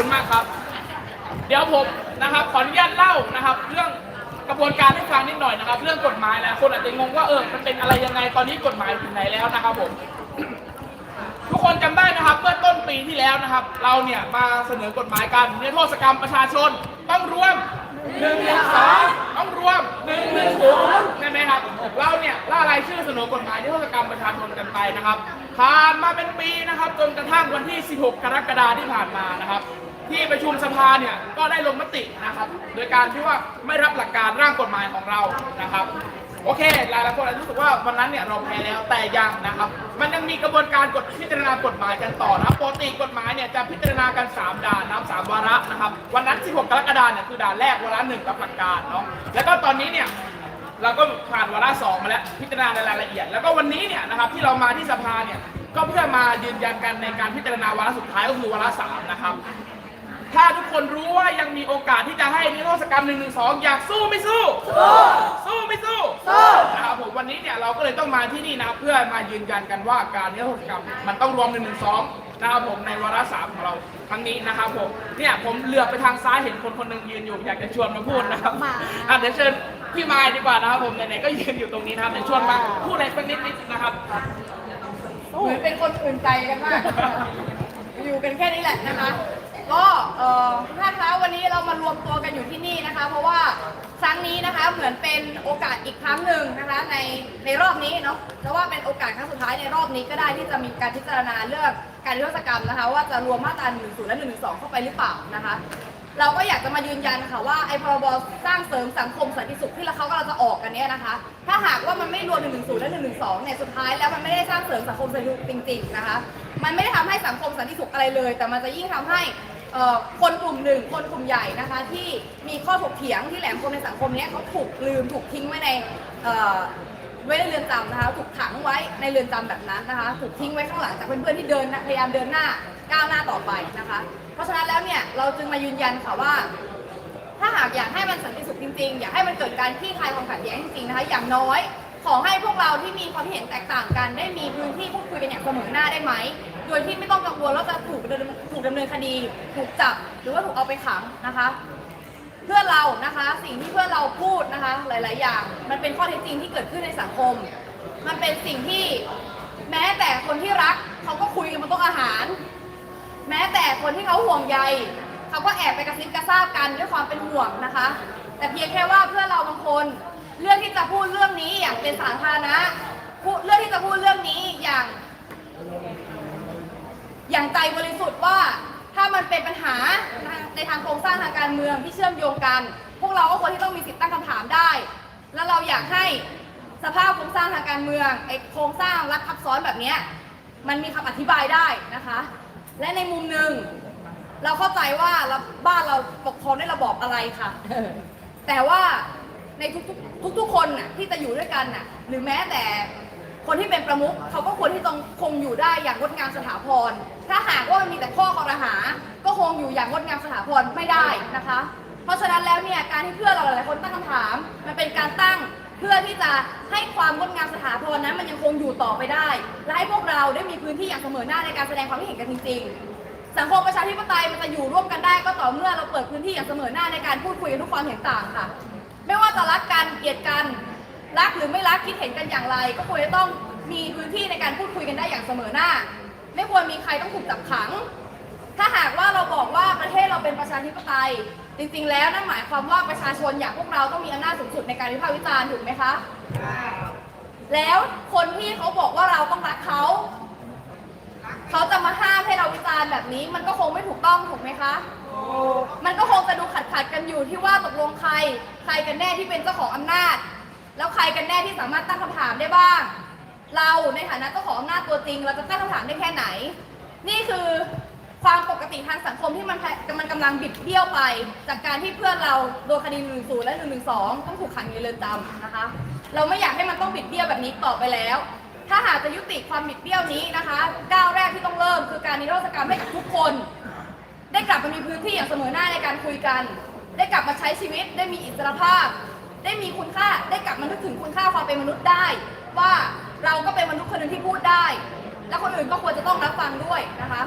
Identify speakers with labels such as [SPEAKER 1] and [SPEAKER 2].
[SPEAKER 1] คุณมากครับ เดี๋ยวผมนะครับขออนุญาตเล่านะครับ เรื่องกระบวนการให้ฟังนิดหน่อยนะครับ เรื่องกฎหมายนะคนอาจจะงงว่าเออมันเป็นอะไรยังไงตอนนี้กฎหมายถึงไหนแล้วนะครับผมทุกคนจำได้นะครับเมื่อต้นปีที่แล้วนะครับ เราเนี่ยมาเสนอกฎหมายกันนิรโทษกรรมประชาชนต้องรวมหนึ่งหนึ่งสองต้องรวมหนึ่งหนึ่งศูนย์ใช่ไหมครับเราเนี่ยล่ารายชื่อเสนอกฎหมายนิรโทษกรรมประชาชนกันไปนะครับผ่านมาเป็นปีนะครับ จนกระทั่งวันที่ 16 กรกฎาคมที่ผ่านมานะครับ ที่ประชุมสภาเนี่ยก็ได้ลงมตินะครับ โดยการที่ว่าไม่รับหลักการร่างกฎหมายของเรานะครับ โอเคหลายหลายคนอาจจะรู้สึกว่าวันนั้นเนี่ยเราแพ้แล้วแต่ยังนะครับ มันยังมีกระบวนการกฎพิจารณากฎหมายกันต่อนะครับปกติกฎหมายเนี่ยจะพิจารณากัน 3 ด่านนะครับสามวาระนะครับ วันนั้น 16 กรกฎาคมเนี่ยคือด่านแรกวาระหนึ่งรับหลักการเนาะแล้วก็ตอนนี้เนี่ยเราก็ผ่านวาระสองมาแล้วพิจารณาในรายละเอียด แล้วก็วันนี้เนี่ยนะครับที่เรามาที่สภาเนี่ยก็เพื่อมายืนยันกันในการพิจารณาวาระสุดท้ายก็คือวาระสามนะครับ ถ้าทุกคนรู้ว่ายังมีโอกาสที่จะให้นิรโทษกรรมหนึ่งหนึ่งสองอยากสู้ไม่สู้ สู้ไม่สู้นะครับผมวันนี้เนี่ยเราก็เลยต้องมาที่นี่นะครับเพื่อมายืนยันกันว่าการนิรโทษกรรมมันต้องรวมหนึ่งหนึ่งสองนะครับผมในวาระสามของเราครั้งนี้นะครับผมเนี่ยผมเหลือบไปทางซ้ายเห็นคนคนหนึ่งยืนอยู่อยากจะชวนมาพูดนะครับอะเดี๋ยวเชิญพี่มายดีกว่านะครับผมไหนๆก็ยืนอยู่ตรงนี้นะครับเดี๋ยวชวนมาพูดอะไรสักนิดนิดนะครับ
[SPEAKER 2] เหมือนเป็นคนอื่นใจกันมาก อยู่กันแค่นี้แหละนะคะ ก็เอ่อท่านคะวันนี้เรามารวมตัวกันอยู่ที่นี่นะคะ เพราะว่าครั้งนี้นะคะเหมือนเป็นโอกาสอีกครั้งหนึ่งนะคะในในรอบนี้เนาะจะว่าเป็นโอกาสครั้งสุดท้ายในรอบนี้ก็ได้ที่จะมีการพิจารณาเรื่องการนิรโทษกรรมนะคะ ว่าจะรวมมาตรา1 1และ1 1 2 เข้าไปหรือเปล่านะคะ เราก็อยากจะมายืนยันค่ะว่าไอ้พรบสร้างเสริมสังคมสันติสุขที่เราเขากำลังจะออกกันเนี้ยนะคะ ถ้าหากว่ามันไม่รวม1 1 0และ1 1 2เนี่ยสุดท้ายแล้วมันไม่ได้สร้างเสริมสังคมสันติสุขจริง ๆนะคะ มันไม่ได้ทำให้สังคมสันติสุขอะไรเลย แต่มันจะยิ่งทำให้ เอ่อคนกลุ่มหนึ่งคนกลุ่มใหญ่นะคะ ที่มีข้อถกเถียงที่แหลมคมในสังคมเนี้ยเขาถูกลืมถูกทิ้งไว้ในเอ่อไว้ในเรือนจำนะคะถูกขังไว้ในเรือนจำแบบนั้นนะคะ ถูกทิ้งไว้ข้างหลังจากเพื่อนๆที่เดินพยายามเดินหน้าก้าวหน้าต่อไปนะคะ เพราะฉะนั้นแล้วเนี่ยเราจึงมายืนยันค่ะว่า ถ้าหากอยากให้มันสันติสุขจริงๆ อยากให้มันเกิดการคลี่คลายความขัดแย้งจริงๆนะคะ อย่างน้อย ขอให้พวกเราที่มีความเห็นแตกต่างกัน ได้มีพื้นที่พูดคุยกันอย่างเสมอหน้าได้ไหม โดยที่ไม่ต้องกังวลว่าจะถูกดำเนินถูกดำเนินคดี ถูกจับหรือว่าถูกเอาไปขังนะคะ เพื่อเรานะคะสิ่งที่เพื่อเราพูดนะคะ หลาย ๆ อย่าง มันเป็นข้อเท็จจริงที่เกิดขึ้นในสังคม มันเป็นสิ่งที่แม้แต่คนที่รักเขาก็คุยกันบนโต๊ะอาหาร แม้แต่คนที่เขาห่วงใยเขาก็แอบไปกระซิบกระซาบกันด้วยความเป็นห่วงนะคะ แต่เพียงแค่ว่าเพื่อเราบางคนเลือกที่จะพูดเรื่องนี้อย่างเป็นสาธารณะเลือกที่จะพูดเรื่องนี้อย่าง อย่างใจบริสุทธิ์ว่าถ้ามันเป็นปัญหาในทางโครงสร้างทางการเมืองที่เชื่อมโยงกัน พวกเราก็ควรที่ต้องมีสิทธิ์ตั้งคำถามได้ แล้วเราอยากให้สภาพโครงสร้างทางการเมืองไอโครงสร้างรัฐทับซ้อนแบบนี้มันมีคำอธิบายได้นะคะ และในมุมหนึ่งเราเข้าใจว่าเราบ้านเราปกครองด้วยระบอบอะไรค่ะ แต่ว่าในทุกๆทุกๆคนน่ะที่จะอยู่ด้วยกันน่ะ หรือแม้แต่ คนที่เป็นประมุขเขาก็ควรที่ต้องคงอยู่ได้อย่างงดงามสถาพร ถ้าหากว่ามันมีแต่ข้อคอรหา ก็คงอยู่อย่างงดงามสถาพรไม่ได้นะคะ เพราะฉะนั้นแล้วเนี่ยการที่เพื่อนเราหลายๆคนตั้งคำถาม มันเป็นการตั้งเพื่อที่จะให้ความงดงามสถาพรนั้น มันยังคงอยู่ต่อไปได้ และให้พวกเราได้มีพื้นที่อย่างเสมอหน้าในการแสดงความคิดเห็นกันจริงๆ สังคมประชาธิปไตยมันจะอยู่ร่วมกันได้ ก็ต่อเมื่อเราเปิดพื้นที่อย่างเสมอหน้าในการพูดคุยกันทุกความเห็นต่างค่ะ ไม่ว่าจะรักกันเกลียดกัน รักหรือไม่รักคิดเห็นกันอย่างไร ก็ควรจะต้องมีพื้นที่ในการพูดคุยกันได้อย่างเสมอหน้า ไม่ควรมีใครต้องถูกจับขัง ถ้าหากว่าเราบอกว่าประเทศเราเป็นประชาธิปไตย จริงๆ แล้วนั่นหมายความว่าประชาชนอย่างพวกเราต้องมีอำนาจสูงสุดในการวิพากษ์วิจารณ์ถูกไหมคะแล้วคนที่เขาบอกว่าเราต้องรักเขาเขาจะมาห้ามให้เราวิจารณ์แบบนี้ มันก็คงไม่ถูกต้องถูกไหมคะมันก็คงจะดูขัดขัดกันอยู่ที่ว่าตกลงใคร ใครกันแน่ที่เป็นเจ้าของอำนาจ แล้วใครกันแน่ที่สามารถตั้งคำถามได้บ้าง เราในฐานะเจ้าของอำนาจตัวจริง เราจะตั้งคำถามได้แค่ไหน นี่คือความปกติทางสังคมที่มันมันกำลังบิดเบี้ยวไป จากการที่เพื่อนเราโดนคดี1นึและ1นึต้องถูกขังอยู่ในเรือนจำนะคะ เราไม่อยากให้มันต้องบิดเบี้ยวแบบนี้ต่อไปแล้ว ถ้าหากจะยุติความบิดเบี้ยวนี้นะคะก้าวแรกที่ต้องเริ่มคือการนิรโทษกรรมให้กับทุกคน ได้กลับมามีพื้นที่อย่างเสมอหน้าในการคุยกัน ได้กลับมาใช้ชีวิต ได้มีอิสรภาพ ได้มีคุณค่า ได้กลับมานึกถึงคุณค่าความเป็นมนุษย์ได้ ว่าเราก็เป็นมนุษย์คนหนึ่งที่พูดได้ และคนอื่นก็ควรจะต้องรับฟังด้วยนะคะ